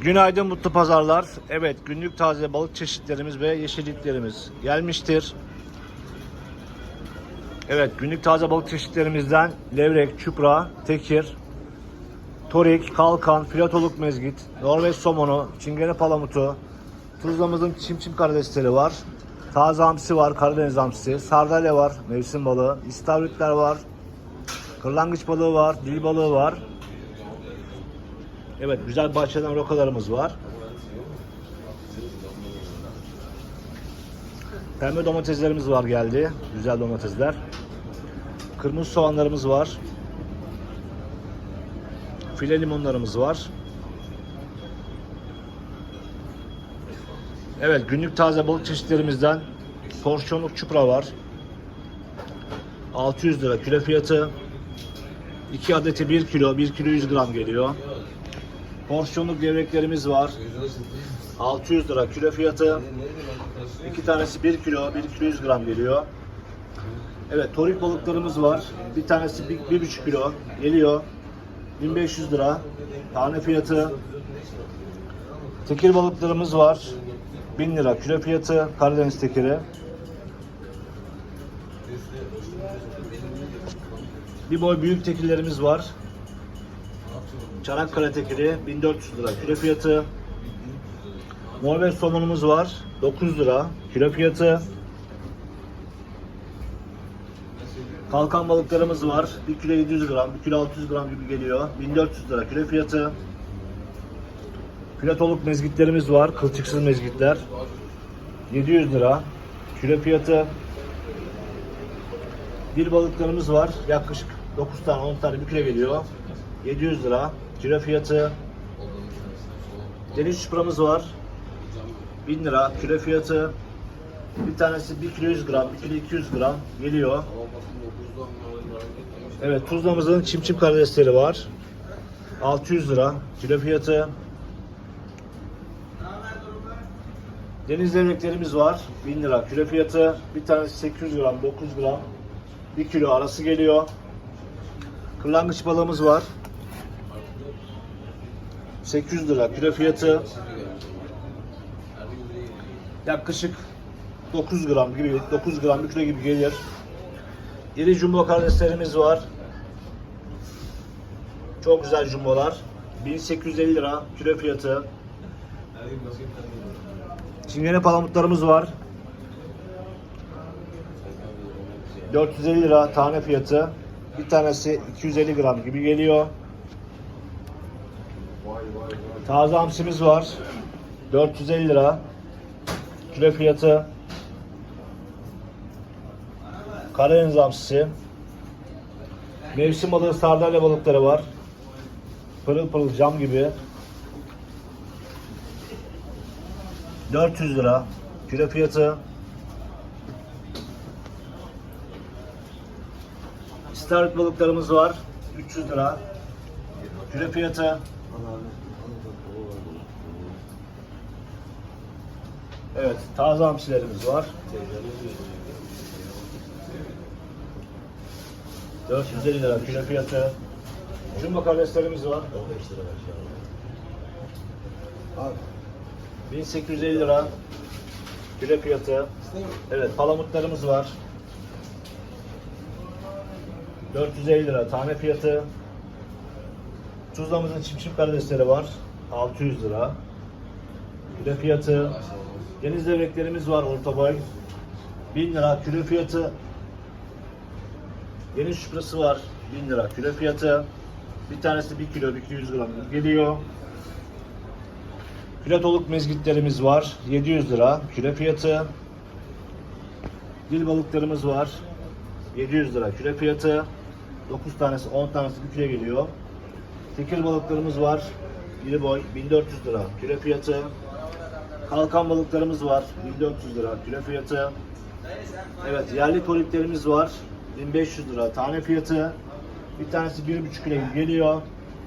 Günaydın mutlu pazarlar. Evet günlük taze balık çeşitlerimiz ve yeşilliklerimiz gelmiştir. Evet günlük taze balık çeşitlerimizden levrek, çupra, tekir, torik, kalkan, filatoluk mezgit, Norveç somonu, çingene palamutu, tuzlamızın çimçim karidesleri var. Taze hamsi var, Karadeniz hamsisi, sardalya var, mevsim balığı, istavritler var, kırlangıç balığı var, dil balığı var. Evet güzel bahçeden rokalarımız var. Pembe domateslerimiz var geldi. Güzel domatesler. Kırmızı soğanlarımız var. File limonlarımız var. Evet günlük taze balık çeşitlerimizden porsiyonluk çupra var. 600 lira kilo fiyatı. 2 adeti 1 kilo, 1 kilo 100 gram geliyor. Porsiyonluk levreklerimiz var. 600 lira kilo fiyatı. İki tanesi 1 kilo, 1 kilo 100 gram geliyor. Evet, torik balıklarımız var. Bir tanesi 1,5 kilo geliyor. 1500 lira. Tane fiyatı. Tekir balıklarımız var. 1000 lira kilo fiyatı. Karadeniz tekiri. Bir boy büyük tekirlerimiz var. Çanakkale tekiri 1400 lira kilo fiyatı. Norveç somonumuz var 9 lira kilo fiyatı. Kalkan balıklarımız var 1 kilo 700 gram 1 kilo 600 gram gibi geliyor 1400 lira kilo fiyatı. Filatoluk mezgitlerimiz var kılçıksız mezgitler 700 lira kilo fiyatı. Dil balıklarımız var yaklaşık 9 tane 10 tane 1 kilo geliyor 700 lira kilo fiyatı. Deniz çupramız var. 1000 lira kilo fiyatı. Bir tanesi 1 kilo 100 gram, 1 kilo 200 gram geliyor. Evet tuzlamızın çimçim karidesleri var. 600 lira kilo fiyatı. Deniz levreklerimiz var. 1000 lira kilo fiyatı. Bir tanesi 800 gram, 900 gram. 1 kilo arası geliyor. Kırlangıç balığımız var. 800 lira kilo fiyatı. Yaklaşık 9 gram gibi 9 gram 1 kilo gibi gelir. İri jumbo karideslerimiz var. Çok güzel jumbolar. 1850 lira kilo fiyatı. Çingene palamutlarımız var. 450 lira tane fiyatı. Bir tanesi 250 gram gibi geliyor. Taze hamsimiz var. 450 lira. Kilo fiyatı. Karadeniz hamsisi. Mevsim balığı sardalya balıkları var. Pırıl pırıl cam gibi. 400 lira. Kilo fiyatı. İstavrit balıklarımız var. 300 lira. Kilo fiyatı. Evet, taze hamsilerimiz var. 450 lira kilo fiyatı. Jumbo karideslerimiz var. 1850 lira kilo fiyatı. Evet, palamutlarımız var. 450 lira tane fiyatı. Tuzlamızın çimçim karidesleri var. 600 lira. Kilo fiyatı. Deniz levreklerimiz var orta boy. 1000 lira kilo fiyatı. Deniz şükrası var. 1000 lira kilo fiyatı. Bir tanesi 1 kilo, 1 kilo 100 gram geliyor. Filatoluk mezgitlerimiz var. 700 lira kilo fiyatı. Dil balıklarımız var. 700 lira kilo fiyatı. 9 tanesi 10 tanesi 1 kilo geliyor. Tekir balıklarımız var. İri boy 1400 lira kilo fiyatı. Kalkan balıklarımız var. 1400 lira kilo fiyatı. Evet yerli poliplerimiz var. 1500 lira tane fiyatı. Bir tanesi 1,5 kilo geliyor.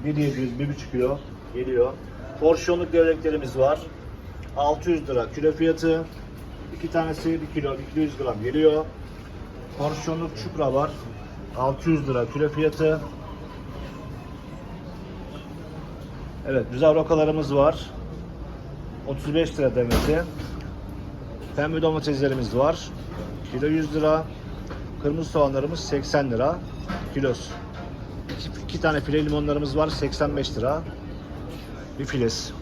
1,700 1,5 kilo geliyor. Porsiyonluk levreklerimiz var. 600 lira kilo fiyatı. İki tanesi 1 kilo 1 kilo 100 gram geliyor. Porsiyonluk çupra var. 600 lira kilo fiyatı. Evet güzel rokalarımız var. 35 lira demeti. Pembe domateslerimiz var. Kilo 100 lira. Kırmızı soğanlarımız 80 lira. Kilosu. İki, tane file limonlarımız var 85 lira. Bir filesi.